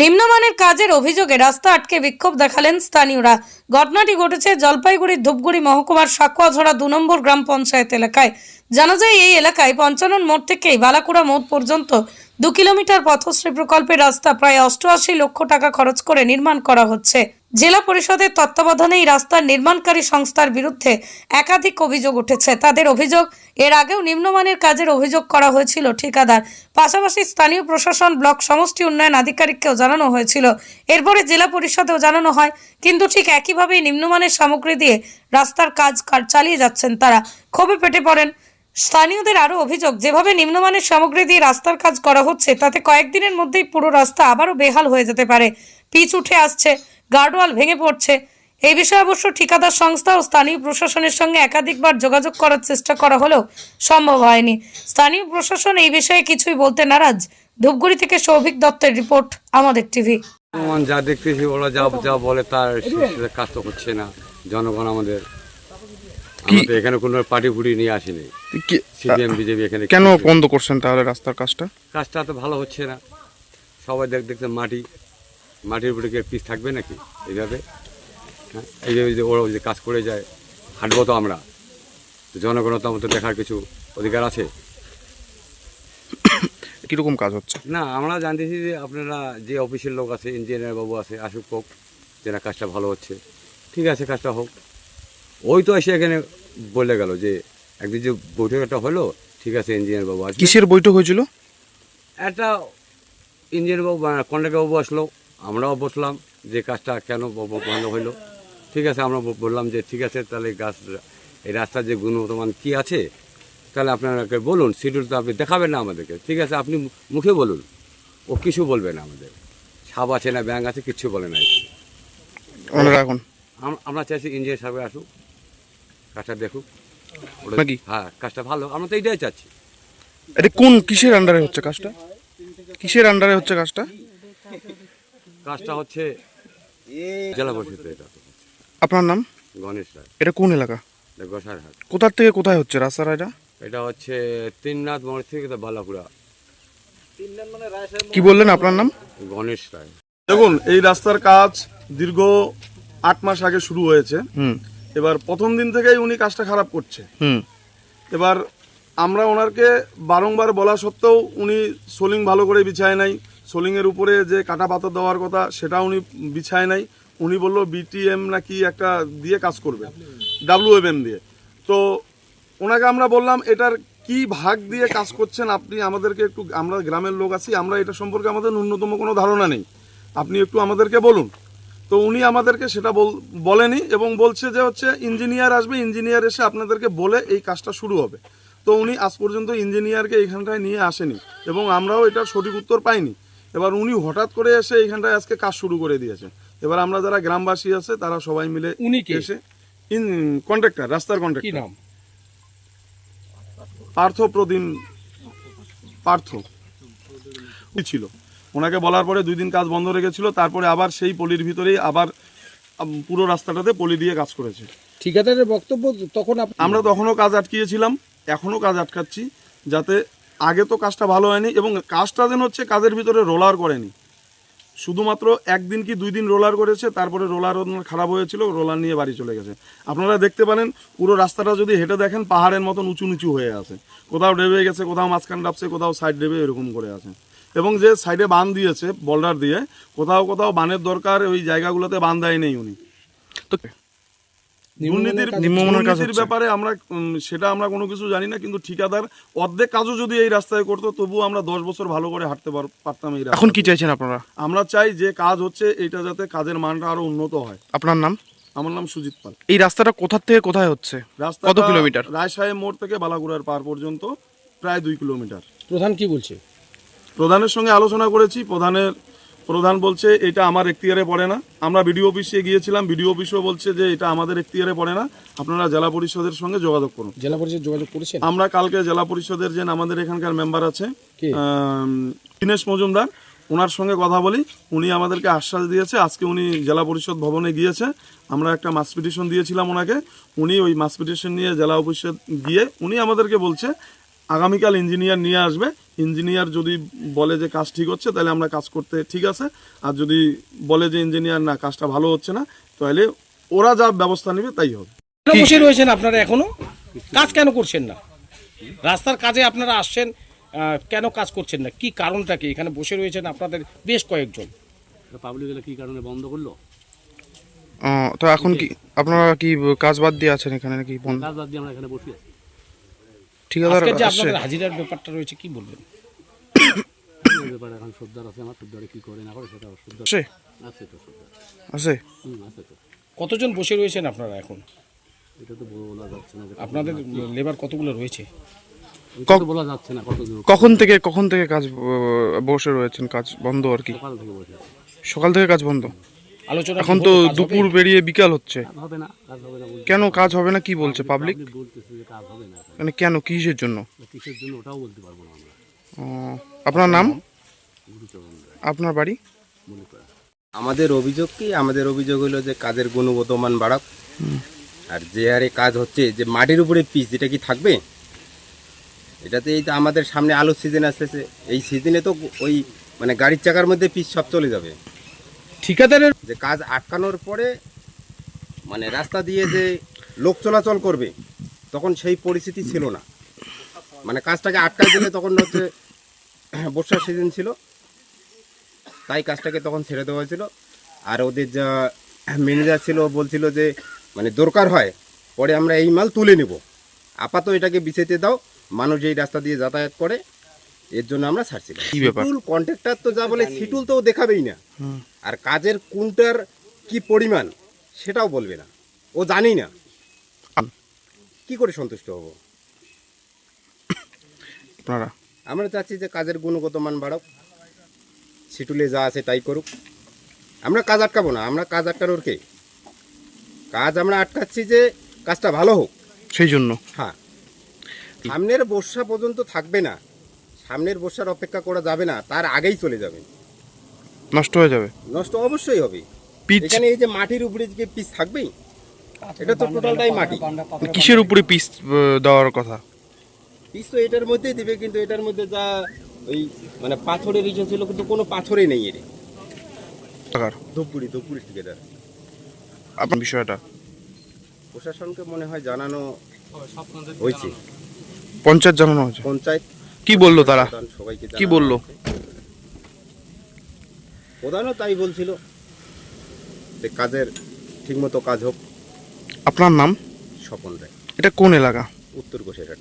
নিম্নমানের কাজের অভিযোগে রাস্তা আটকে বিক্ষোভ দেখালেন স্থানীয়রা। ঘটনাটি ঘটেছে জলপাইগুড়ির ধূপগুড়ি মহকুমার সাকুয়াঝোড়া দু নম্বর গ্রাম পঞ্চায়েত এলাকায়। জানা যায়, এই এলাকায় পঞ্চানন মোড় থেকেই বালাকুড়া মোড় পর্যন্ত দু কিলোমিটার পথশ্রী প্রকল্পের রাস্তা প্রায় অষ্টআশি লক্ষ টাকা খরচ করে নির্মাণ করা হচ্ছে। জেলা পরিষদের তত্ত্বাবধানে এই রাস্তার নির্মাণকারী সংস্থার বিরুদ্ধে একাধিক অভিযোগ উঠেছে। তাদের অভিযোগ, এর আগেও নিম্নমানের কাজের অভিযোগ করা হয়েছিল ঠিকাদার। পাশাপাশি স্থানীয় প্রশাসন, ব্লক সমষ্টি উন্নয়ন আধিকারিককেও জানানো হয়েছিল। এরপরে জেলা পরিষদেও জানানো হয়, কিন্তু ঠিক একইভাবেই নিম্নমানের সামগ্রী দিয়ে রাস্তার কাজ চালিয়ে যাচ্ছেন তারা। ক্ষোভে পেটে পড়েন। স্থানীয়দের আরও অভিযোগ, যেভাবে নিম্নমানের সামগ্রী দিয়ে রাস্তার কাজ করা হচ্ছে, তাতে কয়েকদিনের মধ্যেই পুরো রাস্তা আবারও বেহাল হয়ে যেতে পারে। পিচ উঠে আসছে। গার্ডওয়াল ভেঙে পড়ছে। এই বিষয়ে অবশ্য ঠিকাদার সংস্থা ও স্থানীয় প্রশাসনের সঙ্গে একাধিকবার যোগাযোগ করার চেষ্টা করা হলেও সম্ভব হয়নি। স্থানীয় প্রশাসন এই বিষয়ে কিছুই বলতে নারাজ। ধূপগুড়ি থেকে সৌভিক দত্তের রিপোর্ট আমাদের টিভি। যা দেখতেছি ওরা যা যা বলে তার কাজ তো করছে না। জনগণ আমাদের এখানে কোনো পার্টি ফুটি নিয়ে আসেনি। কি- সিপিএম বিজেপি এখানে কেন বন্ধ করছেন তাহলে রাস্তার কাজটা? কাজটা তো ভালো হচ্ছে না। সবাই দেখ দেখতে মাটি। মাটির উপরে কি আর পিস থাকবে নাকি? এইভাবে? হ্যাঁ? এইভাবে যদি ওরা যদি কাজ করে যায় হাঁটবো তো আমরা। তো জনগণের তো আমাদের দেখার কিছু অধিকার আছে? কীরকম কাজ হচ্ছে? না আমরা জানতেছি যে আপনারা যে অফিসের লোক আছে ইঞ্জিনিয়ার বাবু আছে আসুক হোক যে না কাজটা ভালো হচ্ছে ঠিক আছে কাজটা হোক। ওই তো এসে এখানে বলে গেল যে একদিন যে বৈঠক একটা হলো ঠিক আছে ইঞ্জিনিয়ার বাবু কিসের বৈঠক হয়েছিল? একটা ইঞ্জিনিয়ার বাবু কন্ট্রাক্টর বাবু আসলো। আমরাও বসলাম যে কাজটা কেন বন্ধ হইল। ঠিক আছে আমরা বললাম যে ঠিক আছে তাহলে গাছ এই রাস্তার যে গুণগত মান কী আছে তাহলে আপনাকে বলুন শিডিউল তো আপনি দেখাবেন না আমাদেরকে। ঠিক আছে আপনি মুখে বলুন ও কিছু বলবে না আমাদের। সাপ আছে না ব্যাংক আছে কিচ্ছু বলে না এখানে। আমরা চাইছি ইঞ্জিনিয়ার সাহেব আসুক কাজটা দেখুক। ওটা- নাকি? হ্যাঁ কাজটা ভালো আমরা তো এইটাই চাচ্ছি। এটা কোন কিসের আন্ডারে হচ্ছে কাজটা? কিসের আন্ডারে হচ্ছে কাজটা? কাজটা হচ্ছে জেলা পরিষদ এটা। আপনার নাম? গণেশ রায়। এটা কোন এলাকা? গোসার হাট কোথার থেকে কোথায় হচ্ছে রাস্তাটা এটা এটা হচ্ছে তিননাথ মোড় থেকে বালাপুরা। কি বললেন আপনার নাম? গণেশ রায়। দেখুন এই রাস্তার কাজ দীর্ঘ আট মাস আগে শুরু হয়েছে। হুম। এবার প্রথম দিন থেকেই উনি কাজটা খারাপ করছে। হুম। এবার আমরা ওনারকে বারংবার বলা সত্ত্বেও উনি সোলিং ভালো করে বিছায় নাই। সোলিংয়ের উপরে যে কাটা পাতা দেওয়ার কথা, সেটা উনি বিছায় নাই। উনি বলল বিটিএম নাকি একটা দিয়ে কাজ করবে ডাব্লিউএমএম দিয়ে। তো ওনাকে আমরা বললাম, এটার কি ভাগ দিয়ে কাজ করছেন আপনি? আমাদেরকে একটু, আমরা গ্রামের লোক আছি, আমরা এটা সম্পর্কে আমাদের ন্যূনতম কোনো ধারণা নেই। আপনি একটু আমাদেরকে বলুন। তো উনি আমাদেরকে সেটা বল- বলেনি এবং বলছে যে হচ্ছে, ইঞ্জিনিয়ার আসবে, ইঞ্জিনিয়ার এসে আপনাদেরকে বলে এই কাজটা শুরু হবে। তো উনি আজ পর্যন্ত ইঞ্জিনিয়ারকে এইখানটায় নিয়ে আসেনি এবং আমরাও এটার সঠিক উত্তর পাইনি। এবার উনি হঠাৎ করে এসে এইখানটায় আজকে কাজ শুরু করে দিয়েছে। এবার আমরা যারা গ্রামবাসী আছে তারা সবাই মিলে উনি? এসে ইন কন্ট্রাক্টর রাস্তার কন্ট্রাক্টর। নাম? পার্থ। প্রদিন পার্থ ছিল। ওনাকে বলার পরে দুই দিন কাজ বন্ধ রেখেছিল তারপরে আবার সেই পলির ভিতরেই আবার পুরো রাস্তাটাতে পলি দিয়ে কাজ করেছে। ঠিকাদারের বক্তব্য তখন আমরা তখনও কাজ আটকিয়েছিলাম এখনও কাজ আটকাচ্ছি যাতে আগে তো কাজটা ভালো হয়নি এবং কাজটা যেন হচ্ছে কাজের ভিতরে রোলার করেনি। শুধুমাত্র একদিন কি দুই দিন রোলার করেছে, তারপরে রোলার খারাপ হয়েছিল, রোলার নিয়ে বাড়ি চলে গেছে। আপনারা দেখতে পারেন, পুরো রাস্তাটা যদি হেঁটে দেখেন, পাহাড়ের মতন উঁচু নিচু হয়ে আছে। কোথাও ডেবে গেছে, কোথাও মাঝখান ডাবছে, কোথাও সাইড ডেবে এরকম করে আছে। এবং যে সাইডে বান দিয়েছে, বল্ডার দিয়ে, কোথাও কোথাও বানের দরকার, ওই জায়গাগুলোতে বান দেয় নেই উনি। তো দুর্নীতির নিম্নমানের কাজ ব্যাপারে আমরা সেটা আমরা কোনো কিছু জানি না কিন্তু ঠিকাদার অর্ধেক কাজও যদি এই রাস্তায় করতো তবুও আমরা দশ বছর ভালো করে হাঁটতে পারতাম এই এখন কি চাইছেন আপনারা? আমরা চাই যে কাজ হচ্ছে এটা যাতে কাজের মানটা আরও উন্নত হয়। আপনার নাম? আমার নাম সুজিত পাল। এই রাস্তাটা কোথার থেকে কোথায় হচ্ছে? রাস্তা কত কিলোমিটার? রায় সাহেব মোড় থেকে বালাগুড়ার পার পর্যন্ত প্রায় দুই কিলোমিটার। প্রধান কি বলছে? প্রধানের সঙ্গে আলোচনা করেছি প্রধানের প্রধান বলছে এটা আমার এখতিয়ারে পড়ে না। আমরা বিডিও অফিসে গিয়েছিলাম বিডিও অফিসও বলছে যে এটা আমাদের এখতিয়ারে পড়ে না। আপনারা জেলা পরিষদের সঙ্গে যোগাযোগ করুন। জেলা পরিষদ যোগাযোগ করেছেন? আমরা কালকে জেলা পরিষদের যে আমাদের এখানকার মেম্বার আছে? দীনেশ মজুমদার ওনার সঙ্গে কথা বলি। উনি আমাদেরকে আশ্বাস দিয়েছে আজকে উনি জেলা পরিষদ ভবনে গিয়েছে। আমরা একটা মাস পিটিশন দিয়েছিলাম ওনাকে উনি ওই মাস পিটিশন নিয়ে জেলা অফিসে গিয়ে উনি আমাদেরকে বলছে আগামীকাল ইঞ্জিনিয়ার নিয়ে আসবে। ইঞ্জিনিয়ার যদি বলে যে কাজ ঠিক হচ্ছে তাহলে আমরা কাজ করতে ঠিক আছে। আর যদি বলে যে ইঞ্জিনিয়ার না কাজটা ভালো হচ্ছে না তাহলে ওরা যা ব্যবস্থা নেবে তাই হবে। বসে রয়েছেন আপনারা এখনও? কাজ কেন করছেন না? রাস্তার কাজে আপনারা আসছেন কেন কাজ করছেন না? কি কারণটা কি? এখানে বসে রয়েছেন আপনাদের বেশ কয়েকজন। পাবলিক কি কারণে বন্ধ করল? ও, তো এখন কি আপনারা কি কাজ বাদ দিয়ে আছেন এখানে নাকি বন্ধ? কাজ বাদ দিয়ে আমরা এখানে বসে আছি। ঠিকাদার আজকের যে আসছে আপনাদের হাজিরার ব্যাপারটা রয়েছে কি বলবেন? এই ব্যাপারে এখন সর্দার আছে আমার সর্দারে কি করে না করে সেটা সর্দার আসে আছে তো সর্দার। আছে। হুম আছে তো। কতজন বসে রয়েছেন আপনারা এখন? এটা তো বলা যাচ্ছে না যে আপনাদের লেবার কতগুলো রয়েছে? এটা তো বলা যাচ্ছে না কত দূর কখন থেকে কখন থেকে কাজ আহ, বসে রয়েছেন? কাজ বন্ধ আর কি। সকাল থেকে বসে আছি। সকাল থেকে কাজ বন্ধ? আলোচনা এখন তো হলো? কাজ হবে? দুপুর বেরিয়ে বিকাল হচ্ছে। কাজ হবে না কাজ হবে না বলছে কেন কাজ হবে না কি বলছে পাবলিক বলতেছে যে কাজ হবে না। মানে কেন কিসের জন্য? কিসের জন্য ওটাও বলতে পারব না আমরা। আপনার নাম? আপনার বাড়ি? আমাদের অভিযোগ কি? আমাদের অভিযোগ হলো যে কাজের গুণগত মান বাড়াক আর যে হারে কাজ হচ্ছে যে মাটির উপরে পিস এটা কি থাকবে? এটাতে এই তো আমাদের সামনে আলুর সিজন আসতেছে। এই সিজনে তো ওই মানে গাড়ির চাকার মধ্যে পিস সব চলে যাবে। ঠিকাদারের যে কাজ আটকানোর পরে মানে রাস্তা দিয়ে যে লোক চলাচল করবে তখন সেই পরিস্থিতি ছিল না। মানে কাজটাকে আটকায় দিলে তখন হচ্ছে বর্ষার সিজন ছিল তাই কাজটাকে তখন ছেড়ে দেওয়া হয়েছিল। আর ওদের যা ম্যানেজার ছিল বলছিল যে মানে দরকার হয় পরে আমরা এই মাল তুলে নেব। আপাতত এটাকে বিছাইতে দাও মানুষ এই রাস্তা দিয়ে যাতায়াত করে এর জন্য আমরা ছাড়ছিলাম? সিটুল কন্ট্রাক্টর তো যা বলে সিটুল তো দেখাবেই না। আর কাজের কোনটার কি পরিমাণ সেটাও বলবে না। ও জানি না। কি করে সন্তুষ্ট হব? আপনারা? আমরা চাচ্ছি যে কাজের গুণগত মান বাড়াও সিটুলে যা আছে তাই করুক। আমরা কাজ আটকাবো না। আমরা কাজ আটকানোর কে? কাজ আমরা আটকাচ্ছি যে কাজটা ভালো হোক। সেই জন্য। হ্যাঁ। সামনের বর্ষা পর্যন্ত থাকবে না। সামনের বর্ষার অপেক্ষা করা যাবে না। তার আগেই চলে যাবে। নষ্ট হয়ে যাবে। নষ্ট অবশ্যই হবে। পিচ। এখানে এই যে মাটির উপরে যে পিস থাকবেই এটা তো টোটালটাই মাটি। কিসের উপরে পিস দেওয়ার কথা? পিস তো এটার মধ্যেই দিবে কিন্তু এটার মধ্যে যা ওই মানে পাথরের ইসে ছিল কিন্তু কোনো পাথরে নেই এর টাকার ধূপগুড়ি ধূপগুড়ি ঠিকাদার। আপনার বিষয়টা? প্রশাসনকে মনে হয় জানানো হয়েছে। পঞ্চায়েত জানানো হয়েছে? পঞ্চায়েত কি বলল তারা? সবাইকে কি বলল? প্রধানও তাই বলছিল যে কাজের ঠিকমতো কাজ হোক। আপনার নাম? স্বপন রায়। এটা কোন এলাকা? উত্তর গোসেরহাট